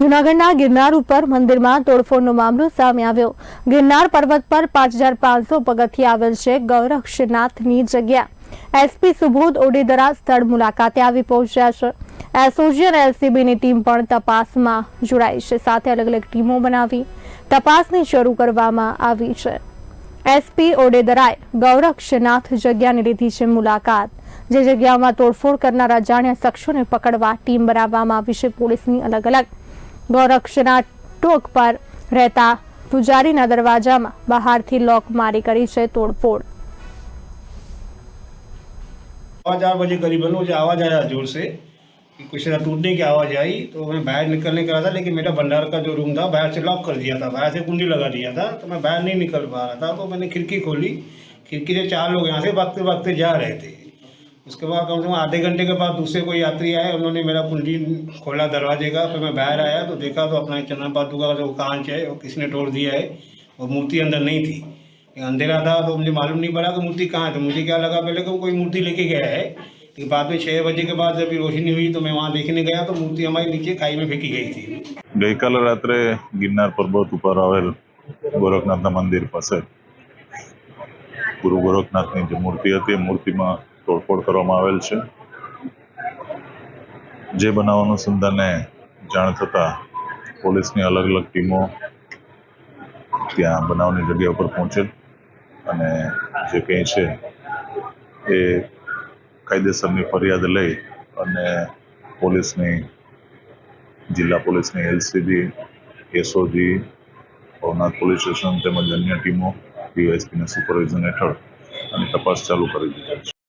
જૂનાગઢના ગિરનાર ઉપર મંદિરમાં તોડફોડનો મામલો સામે આવ્યો. ગિરનાર પર્વત પર પાંચ હજાર પાંચસો પગથિયે આવેલ છે ગૌરક્ષનાથની જગ્યા. એસપી સુબોધ ઓડેદરા સ્થળ મુલાકાતે આવી પહોંચ્યા છે. એસઓજી અને એલસીબીની ટીમ પણ તપાસમાં જોડાઈ છે. સાથે અલગ અલગ ટીમો બનાવી તપાસને શરૂ કરવામાં આવી છે. એસપી ઓડેદરાએ ગૌરક્ષનાથ જગ્યાની લીધી છે મુલાકાત, જે જગ્યામાં તોડફોડ કરનારા જાણ્યા શખ્સોને પકડવા ટીમ બનાવવામાં આવી છે. પોલીસની અલગ અલગ ગૌરક્ષનાથ ટોક પર રહેતા પૂજારીના દરવાજામાં બહારથી લોક મારી કરી છે તોડફોડ आवाज आठ बजे करीबन मुझे आवाज़ आया जोर से कि कुछ ऐसा टूटने की आवाज़ आई तो मैं बाहर निकलने का था लेकिन मेरा भंडार का जो रूम था बाहर से लॉक कर दिया था बाहर से कुंडी लगा दिया था तो मैं बाहर नहीं निकल पा रहा था तो मैंने खिड़की खोली खिड़की से चार लोग यहाँ से भागते भागते जा रहे थे उसके बाद कम से कम आधे घंटे के बाद दूसरे कोई यात्री आए उन्होंने मेरा कुंडी खोला दरवाजे का फिर मैं बाहर आया तो देखा तो अपना चना पादू का जो कांच है वो किसी ने तोड़ दिया है और मूर्ति अंदर नहीं थी अंधेरा था तो मुझे मालूम नहीं पड़ा कि मूर्ति कहाँ है तो मुझे क्या लगा पहले कि वो कोई मूर्ति लेके गया है लेकिन बाद में छः बजे के बाद जब रोशनी हुई तो मैं वहाँ देखने गया तो मूर्ति हमारी नीचे खाई में फेंकी गई थी ગઈકાલે રાત્રે ગિરનાર પર્વત ઉપર આવેલ ગોરખનાથના મંદિર પાસે ગુરુ ગોરખનાથની જે મૂર્તિ હતી એ મૂર્તિમાં તોડફોડ કરવામાં આવેલ છે. જે બનાવ અનુસંધાને જાણ થતાં પોલીસની અલગ અલગ ટીમો ત્યાં બનાવની જગ્યા ઉપર પહોંચેલ અને જે કંઈ છે એ કાયદેસરની ફરિયાદ લઈ અને પોલીસની, જિલ્લા પોલીસની, LCB, SOG, Bhavnath police station તેમજ અન્ય ટીમો ડીવાયસપીના સુપરવિઝન હેઠળ અને તપાસ ચાલુ કરી દીધા છે.